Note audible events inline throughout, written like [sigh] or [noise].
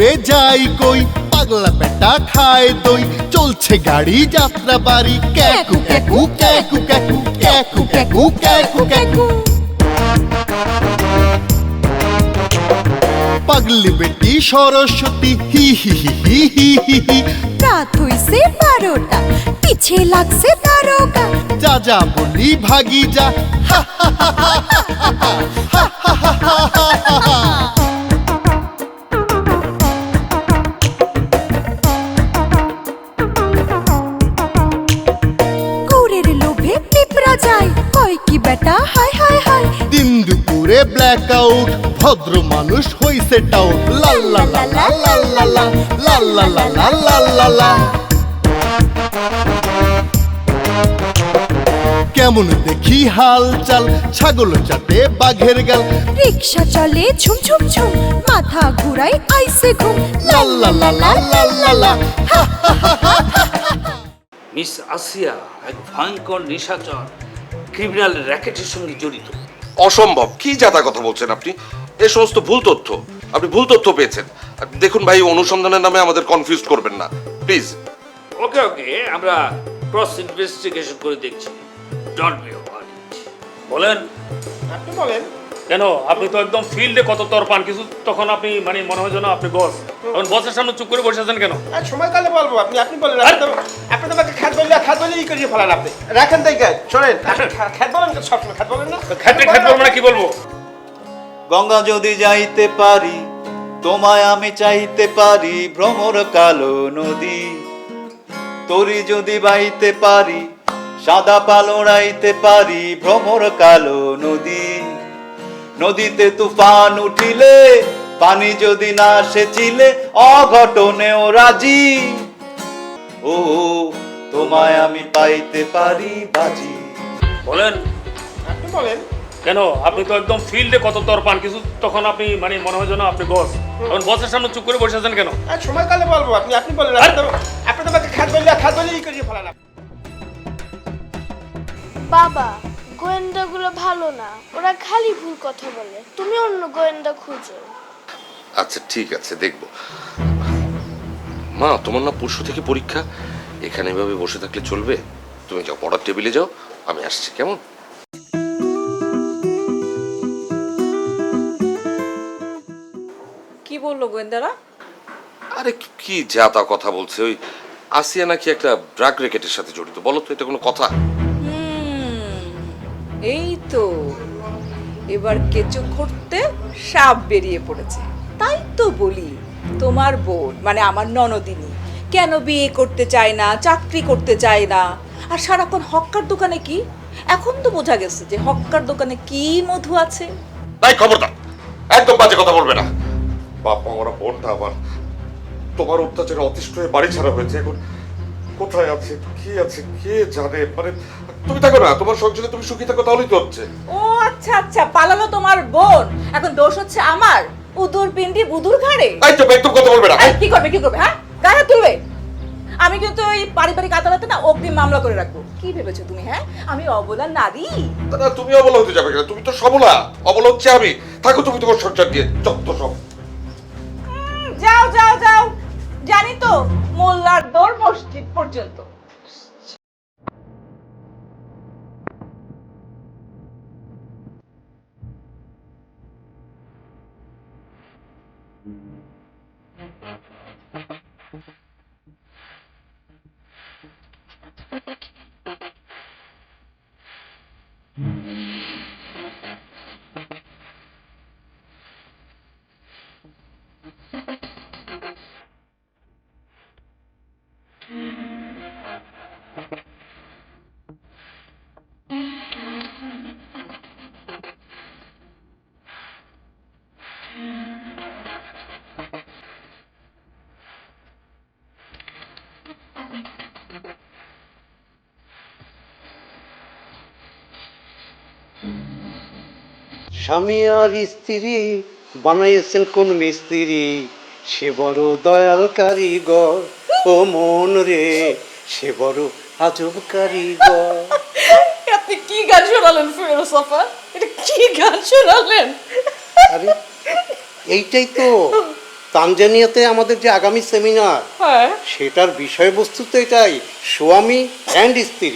উড়ে যাই কই? পাগলা বেটা খায় দই। চলছে গাড়ি যাত্রা বাড়ি। ক্যাকু ক্যাকু ক্যাকু ক্যাকু ক্যাকু ক্যাকু ক্যাকু ক্যাকু। পাগলি বেটি সরস্বতী হি হি হি হি হি হি হি। রাত হইছে বারোটা পিছে লাগছে তারকা যা যা বলি ভাগি যা। হা হা হা হা হা হা। ব্ল্যাকআউট ভদ্র মানুষ হইছে টাউট লাল্লা কেমন দেখি হাল চাল ছাগল চাতে বাঘের গাল রিক্সা চলে ঝুম ঝুম ঝুম মাথা ঘুরাই আইসে ঘুম লাল্লা মিস আসিয়া এক ভয়ঙ্কর নিশাচর ক্রিমিনাল র্যাকেটের সঙ্গে জড়িত অসম্ভব। কি জাতা কথা বলছেন আপনি? এ সমস্ত ভুল তথ্য। আপনি ভুল তথ্য পেয়েছেন। দেখুন ভাই, অনুসন্ধানের নামে আমাদের কনফিউজ করবেন না। প্লিজ ওকে ওকে আমরা ক্রস ইনভেস্টিগেশন করে দেখছি। ডট বি বলেন। আপনি বলেন। কেন? আপনি তো একদম ফিল্ডে কত তর পান কিছু তখন আপনি মানে মনে হয় যেন আপনি বস। এখন বসের সামনে চুপ করে বসে আছেন কেন? সময় কালে বলব আপনি আপনি বলেন আপনি তো আমাকে খাত বললে খাত বলে ই করিয়ে ফেলান আপনি। রাখেন তাই কাজ শোনেন [laughs] আপনি খা- খাত বলেন সবসময় খাত বলেন না। খাটে খাট বলব না কি বলব? গঙ্গা যদি যাইতে পারি তোমায় আমি চাইতে পারি ভ্রমর কালো নদী। তরি যদি বাইতে পারি সাদা পালো রাইতে পারি ভ্রমর কালো নদী। নদীতে তুফান উঠিলে পানি যদি না সেচিলে অঘটনেও রাজি। ও তোমায় আমি পাইতে পারি বাজি। বলেন। আপনি বলেন। কেন? আপনি তো একদম ফিল্ডে কত তর পান কিছু তখন আপনি মানে মনে হয় যেন আপনি বস। এখন বসের সামনে চুপ করে বসে আছেন কেন? আর সময় কালে বলব আপনি আপনি বলেন আপনি তো আমাকে খাত বললে ই করিয়ে ফেলান আপনি বাবা গোয়েন্দাগুলো ভালো না। ওরা খালি ভুল কথা বলে। তুমি অন্য গোয়েন্দা খুঁজো। আচ্ছা ঠিক আছে দেখব। মা তোমার না পরশু থেকে পরীক্ষা। এখানে এভাবে বসে থাকলে চলবে? তুমি যাও পড়ার টেবিলে যাও আমি আসছি কেমন? কি বলল গোয়েন্দারা? আরে কি- কি যা তা কথা বলছে ওই আসিয়া নাকি একটা ড্রাগ রেকেটের সাথে জড়িত। বলো তো এটা কোনো কথা? এই তো এবার কেঁচো করতে সাপ বেরিয়ে পড়েছে। তাই তো বলি, তোমার বোন মানে আমার ননদিনী, কেন বিয়ে করতে চায় না, চাকরি করতে চায় না? আর সারাক্ষণ হক্কার দোকানে কি? এখন তো বোঝা গেছে যে হক্কার দোকানে কি মধু আছে। তাই খবরদার, একদম বাজে কথা বলবে না। বাপ ওরা বোনটা আমার তোমার অত্যাচারে অতিষ্ঠ হয়ে বাড়ি ছাড়া হয়েছে, এখন কোথায় আছে, কি আছে, কে জানে? মানে তুমি থাকো না তোমার সংসারে তুমি সুখী থাকো তাহলেই তো হচ্ছে। ও আচ্ছা আচ্ছা পালালো তোমার বোন। এখন দোষ হচ্ছে আমার। উদুর পিন্ডি বুদুর ঘাড়ে। এই তো একদম কথা বলবে না। এই, কি করবে কি করবে হ্যাঁ? গায়ে তুলবে? আমি কিন্তু ওই পারিবারিক আদালতে না অগ্নি মামলা করে রাখব। কি ভেবেছো তুমি হ্যাঁ? আমি অবলা নারী। না তুমি অবলা হতে যাবে কেন? তুমি তো সবলা। অবলা হচ্ছে আমি। থাকো তুমি তোমার সংসার দিয়ে যত সব। যাও যাও যাও। জানি তো মোল্লার দৌড় মসজিদ পর্যন্ত। স্বামী আর স্ত্রী বানাইছেন কোন মিস্ত্রি? সে বড় দয়াল কারিগর ও মন রে সে বড় আজব কারিগর [laughs] আপনি কি গান শোনালেন ফেরোসফা এটা কি গান শোনালেন? আরে এইটাই তো। তানজানিয়াতে আমাদের যে আগামী সেমিনার হ্যাঁ। সেটার বিষয়বস্তু তো এটাই স্বামী অ্যান্ড স্ত্রী।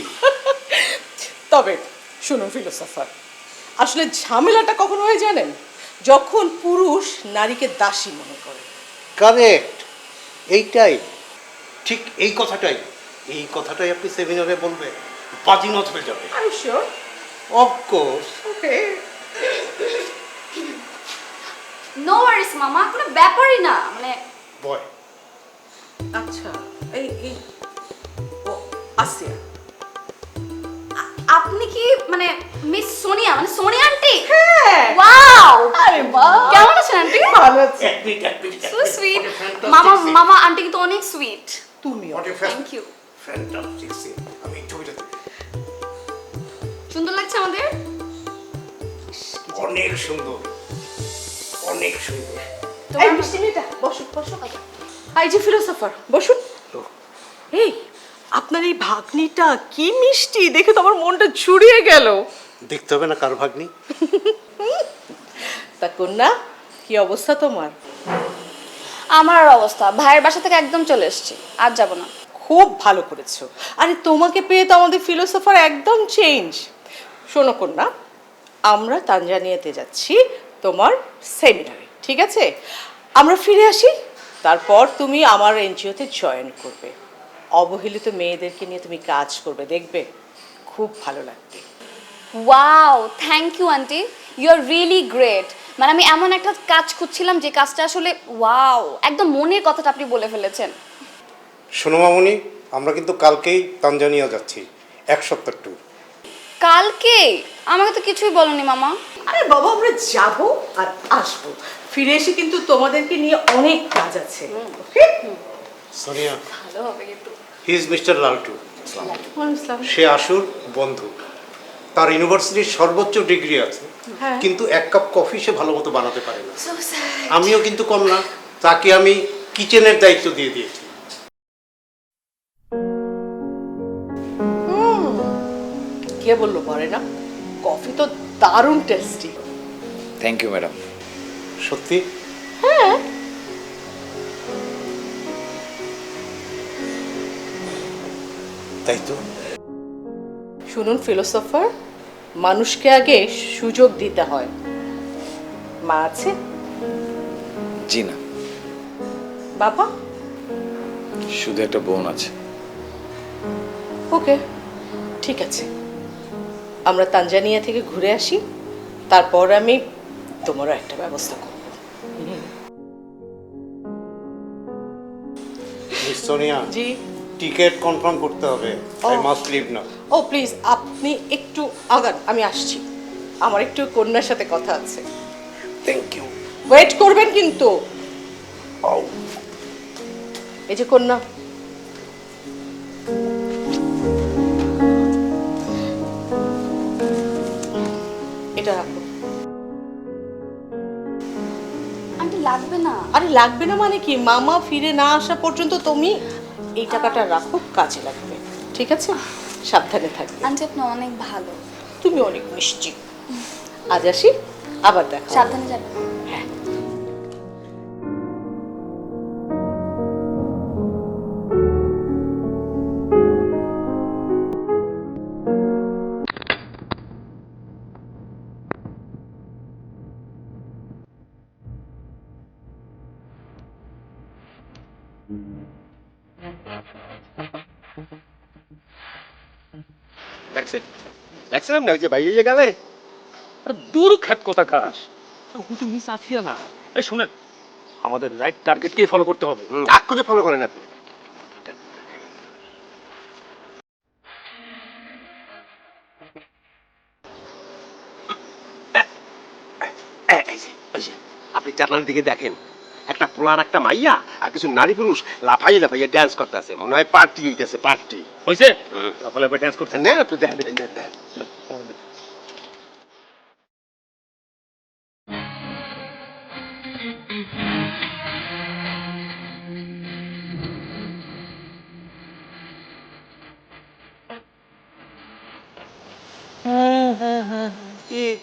[laughs] তবে শুনুন ফিলোসফার। আসলে ঝামেলাটা কখন হয় জানেন? যখন পুরুষ নারীকে দাসী মনে করে। কারেক্ট এইটাই। ঠিক এই কথাটাই। এই কথাটাই আপনি সেমিনারে বলবেন। বাজিমাত হয়ে যাবে। I sure of course okay no worries মামা কোনো ব্যাপারই না মানে বয় আচ্ছা এই এই ও আসিয়া। আপনি কি মানে মিস মানে সোনিয়া আন্টি। হ্যাঁ। ওয়াও। আরে বাহ কেমন আছেন আন্টি? ভালো আছি। সো সুইট মামা মামা আন্টি কিন্তু অনেক সুইট তুমিও। থ্যাংক ইউ ফ্যান্টাস্টিক সিন আমি এই ছবিটাতে সুন্দর লাগছে আমাদের? অনেক সুন্দর। অনেক সুন্দর। এই মিষ্টি মেয়েটা বসো বসো। এই যে ফিলোসফার বসুন এই আপনার এই ভাগ্নিটা কি মিষ্টি? দেখে তো আমার মনটা জুড়িয়ে গেল। দেখতে হবে না কার ভাগ্নি? [laughs] তা কন্যা কি অবস্থা তোমার? আমার অবস্থা ভাইয়ের বাসা থেকে একদম চলে এসেছি আর যাব না। খুব ভালো করেছ। আরে তোমাকে পেয়ে তো আমাদের ফিলোসফার একদম চেঞ্জ শোনো কন্যা আমরা তানজানিয়াতে যাচ্ছি তোমার সেমিনারে ঠিক আছে? আমরা ফিরে আসি তারপর তুমি আমার এনজিওতে জয়েন করবে। অবহেলিত মেয়েদেরকে নিয়ে তুমি কাজ করবে দেখবে? খুব ভালো লাগবে। Wow thank you aunty you are really great মানে আমি এমন একটা কাজ খুঁজছিলাম যে কাজটা আসলে ওয়াও একদম মনের কথাটা আপনি বলে ফেলেছেন। শোনো মামনি আমরা কিন্তু কালকেই তানজানিয়া যাচ্ছি এক সপ্তাহ ট্যুর কালকে? আমাকে তো কিছুই বলনি মামা। আরে বাবা আমরা যাব আর আসব। ফিরে এসে কিন্তু তোমাদেরকে নিয়ে অনেক কাজ আছে। সোনিয়া ভালো হবে কিন্তু। হি ইজ মিস্টার লালটু সে আসুর বন্ধু। তার ইউনিভার্সিটির সর্বোচ্চ ডিগ্রি আছে কিন্তু এক কাপ কফি সে ভালো মতো বানাতে পারে না। আমিও কিন্তু কম না তাকে আমি কিচেনের দায়িত্ব দিয়ে দিয়েছি। কে বলল পারে না? কফি তো দারুণ টেস্টি থ্যাংক ইউ ম্যাডাম সত্যি? হ্যাঁ। তাই তো? শুনুন ফিলোসফার মানুষকে আগে সুযোগ দিতে হয়। মা আছে? জি না। বাবা? শুধু একটা বোন আছে। ওকে ঠিক আছে। আমরা তানজানিয়া থেকে ঘুরে আসি তারপর আমি তোমারও একটা ব্যবস্থা করব। সোনিয়া। জি। টিকিট কনফার্ম করতে হবে। আই মাস্ট লিভ না ও প্লিজ আপনি একটু আগান আমি আসছি। আমার একটু কন্যার সাথে কথা আছে। থ্যাংক ইউ ওয়েট করবেন কিন্তু। এই যে কন্যা। এটা রাখো। আন্টি লাগবে না। আরে লাগবে না মানে কি? মামা ফিরে না আসা পর্যন্ত তুমি এই টাকাটা রাখো কাজে লাগবে। ঠিক আছে? সাবধানে থাকবে। আন্টি আপনি অনেক ভালো। তুমি অনেক মিষ্টি। আজ আসি আবার দেখা। সাবধানে যাবেন। দেখছেন না ওই যে বাইরে গেলে? দূর খ্যাত কথা কাজ কিন্তু মিস না। এই শুনেন আমাদের রাইট টার্গেটকেই ফলো করতে হবে। আগ করে ফলো করেন আপনি। এই আপনি জানালার দিকে দেখেন। একটা পোলার একটা মাইয়া আর কিছু নারী পুরুষ লাফাই লাফাইয়া ড্যান্স করতেছে। মনে হয় পার্টি হইতেছে পার্টি হয়েছে তাহলে ড্যান্স করতে নেন আপনি দেখেন দেখেন, দেখেন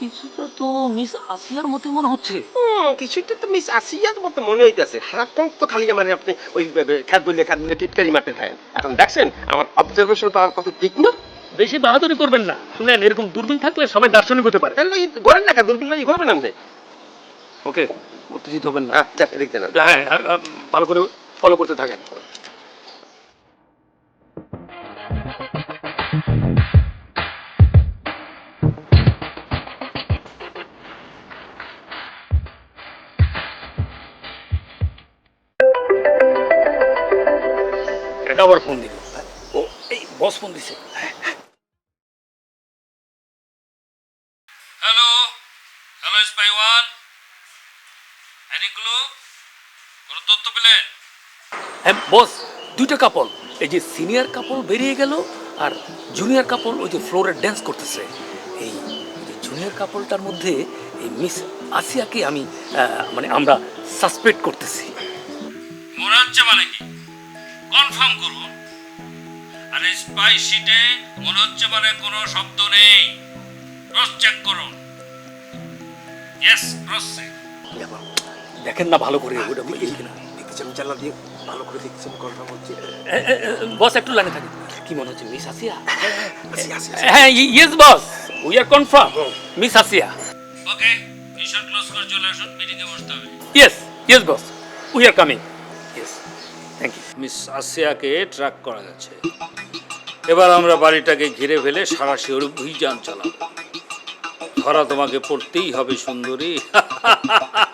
কিছুটা তো মিস আসিয়ার মতে মনে হচ্ছে। কিছুটা তো মিস আসিয়ার মতো মনে হইতেছে। সারাক্ষণ তো খালি মানে আপনি ওই খ্যাত বললে খ্যাত বললে টিটকারি মারতে থাকেন এখন দেখছেন আমার অবজারভেশন তো কত ঠিক না? বেশি বাহাদুরি করবেন না। শুনেন এরকম দূরবীন থাকলে সবাই দার্শনিক হতে পারে। তাহলে ওই গড়েন না করবেন আপনি? ওকে উত্তেজিত হবেন না। দেখতে না হ্যাঁ হ্যাঁ, হ্যাঁ, ভালো করে ফলো করতে থাকেন। ফোন দিছে। Hello hello spy one clue কোনো তথ্য পেলেন হ্যাঁ বস দুইটা কাপল এই যে সিনিয়র কাপল বেরিয়ে গেল আর জুনিয়র কাপল ওই যে ফ্লোরে ড্যান্স করতেছে। এই জুনিয়র কাপলটার মধ্যে এই মিস আসিয়াকে আমি মানে আমরা সাসপেক্ট করতেছি। মনে হচ্ছে মানে কি কনফার্ম করুন। আর স্পাই শিটে মনে হচ্ছে মানে কোনো শব্দ নেই। ক্রস চেক করুন। ইয়েস ক্রস চেক দেখেন না ভালো করে ওটা এই কিনা। দেখতেছি আমি জানলা দিয়ে ভালো করে আমি কনফার্ম হচ্ছে বস একটু লাইনে থাকেন। কি মনে হচ্ছে মিস আসিয়া? আসি আসি হ্যাঁ yes boss. We are confirm miss Asiya. Okay mission close করে চলে আসুন মিটিংয়ে বসতে হবে। Yes yes boss. We are coming yes thank you miss আসিয়াকে track করা গেছে এবার আমরা বাড়িটাকে ঘিরে ফেলে সারা শিওর অভিযান চালাবো। ধরা তোমাকে পড়তেই হবে সুন্দরী। [laughs]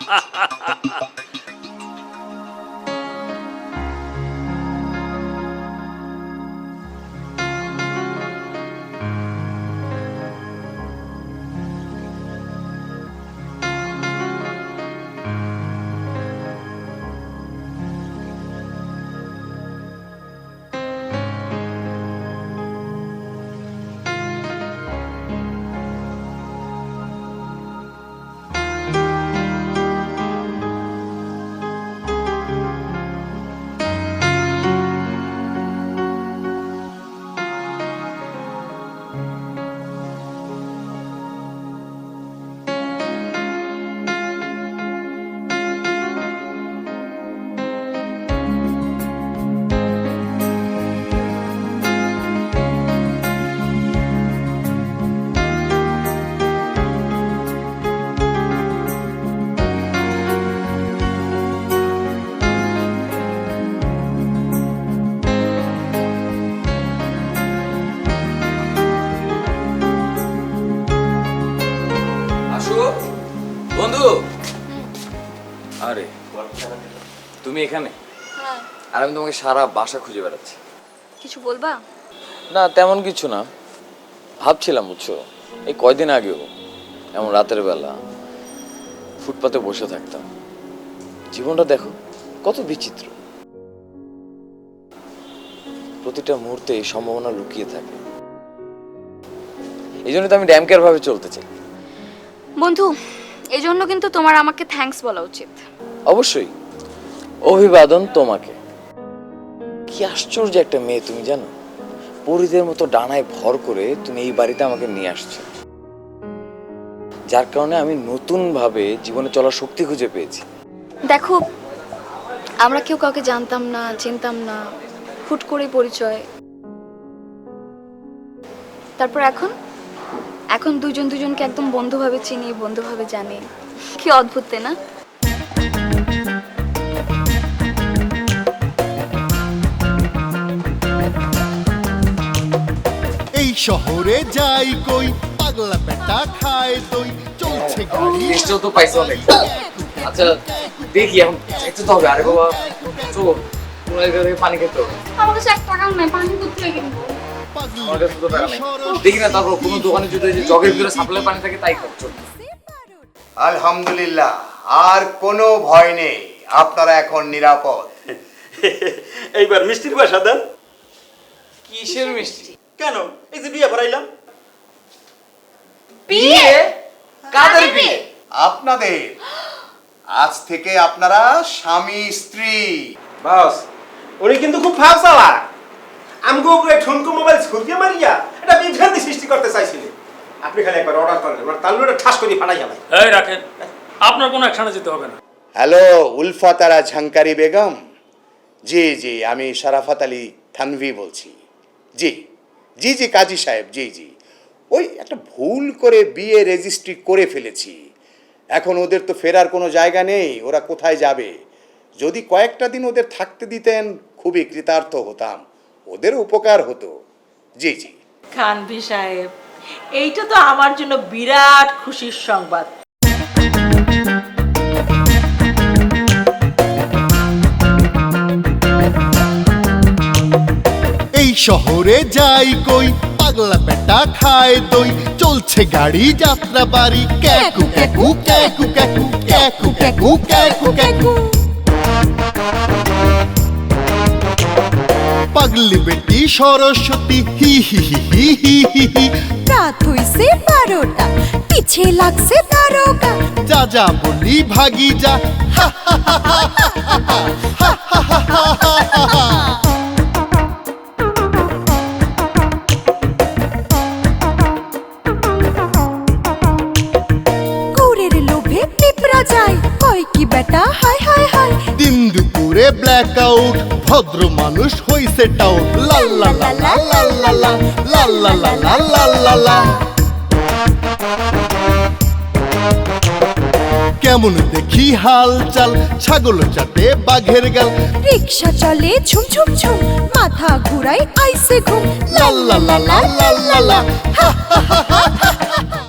তুমি এখানে? হ্যাঁ। আর আমি তোমাকে সারা বাসা খুঁজে বেড়াচ্ছি। কিছু বলবা? না তেমন কিছু না। ভাবছিলাম বুঝছ? এই কয়দিন আগেও এমন রাতের বেলা ফুটপাতে বসে থাকতাম। জীবনটা দেখো কত বিচিত্র। প্রতিটা মুহূর্তে এই সম্ভাবনা লুকিয়ে থাকে। এই জন্য তো আমি ড্যামকেয়ার ভাবে চলতে চাই। বন্ধু এই জন্য কিন্তু তোমার আমাকে থ্যাঙ্কস বলা উচিত। অবশ্যই। অভিবাদন তোমাকে। কি আশ্চর্য একটা মেয়ে তুমি জানো? পরিদের মতো ডানায় ভর করে তুমি এই বাড়িতে আমাকে নিয়ে আসছো। যার কারণে আমি নতুন ভাবে জীবনে চলার শক্তি খুঁজে পেয়েছি। দেখো আমরা কেউ কাউকে জানতাম না চিনতাম না হুট করে পরিচয়। তারপর এখন? এখন দুজন দুজনকে একদম বন্ধুভাবে চিনি বন্ধুভাবে জানি। কি অদ্ভুত তাই না? এই শহরে যাই কই পাগলা বেটা খায় দই চলছে গাড়ি। টেস্টও তো পাইছো অনেক। আচ্ছা দেখি এখন একটু তো হবে। আরে বাবা তো তোমার পানি খেতে হবে। আমার কাছে এক টাকাও নাই পানি কোথায় কিনবো? আমার কাছে তো টাকা নেই দেখি না তারপর কোনো দোকানে যদি যে জগের ভিতরে সাপ্লাই পানি থাকে তাই খাচ্ছ আলহামদুলিল্লাহ আর কোনো ভয় নেই আপনারা এখন নিরাপদ। এইবার মিষ্টির বাসা দেন। কিসের মিষ্টি? কেন? এই যে বিয়ে ভরাইলাম বিয়ে? কাদের বিয়ে? আপনাদের। আজ থেকে আপনারা স্বামী স্ত্রী। বাস উনি কিন্তু খুব ফাপ চালা আমগো উপরে ঠুনকো মোবাইল ছুটকে মারিয়া এটা বিভ্রান্তি সৃষ্টি করতে আপনি খালি একবার অর্ডার করেন আমার তাল্লুটা ঠাস করে ফাটাই যাবে এই রাখেন আপনার কোনো অ্যাকশনে যেতে হবে না। হ্যালো উলফাতারা ঝাঙ্কারি বেগম? জি জি আমি শরাফত আলী থানভি বলছি। জি জি জি কাজী সাহেব জি জি। ওই একটা ভুল করে বিয়ে রেজিস্ট্রি করে ফেলেছি। এখন ওদের তো ফেরার কোনো জায়গা নেই ওরা কোথায় যাবে? যদি কয়েকটা দিন ওদের থাকতে দিতেন খুবই কৃতার্থ হতাম। ওদের উপকার হতো। জি জি। খানভি সাহেব এইটা তো আমার জন্য বিরাট খুশির সংবাদ। এই শহরে যাই কই পাগলা বেটা খায় দই। চলছে গাড়ি যাত্রা বাড়ি ক্যাকু ক্যাকু ক্যাকু ক্যাকু ক্যাকু ক্যাকু ক্যাকু ক্যাকু। পাগলি বেটি সরস্বতী হি হি হি হি হি হি হি রাত হইছে বারোটা পিছে লাগছে তারকা যা যা বলি ভাগি যা হা হা হা হা হা হা হয় বেটা হায় হায় হায় ঘুরে ব্ল্যাক আউট ভদ্র মানুষ হইছে টাউট লাল্লা লাল্লা লাল্লা লাল্লা লাল্লা লাল্লা কেমন দেখি হাল চাল ছাগল চাটে বাঘের গাল রিক্সা চলে ঝুম ঝুম ঝুম মাথা ঘুরাই আইসে ঘুম লাল্লা লাল্লা লাল্লা লাল্লা হা হা হা হা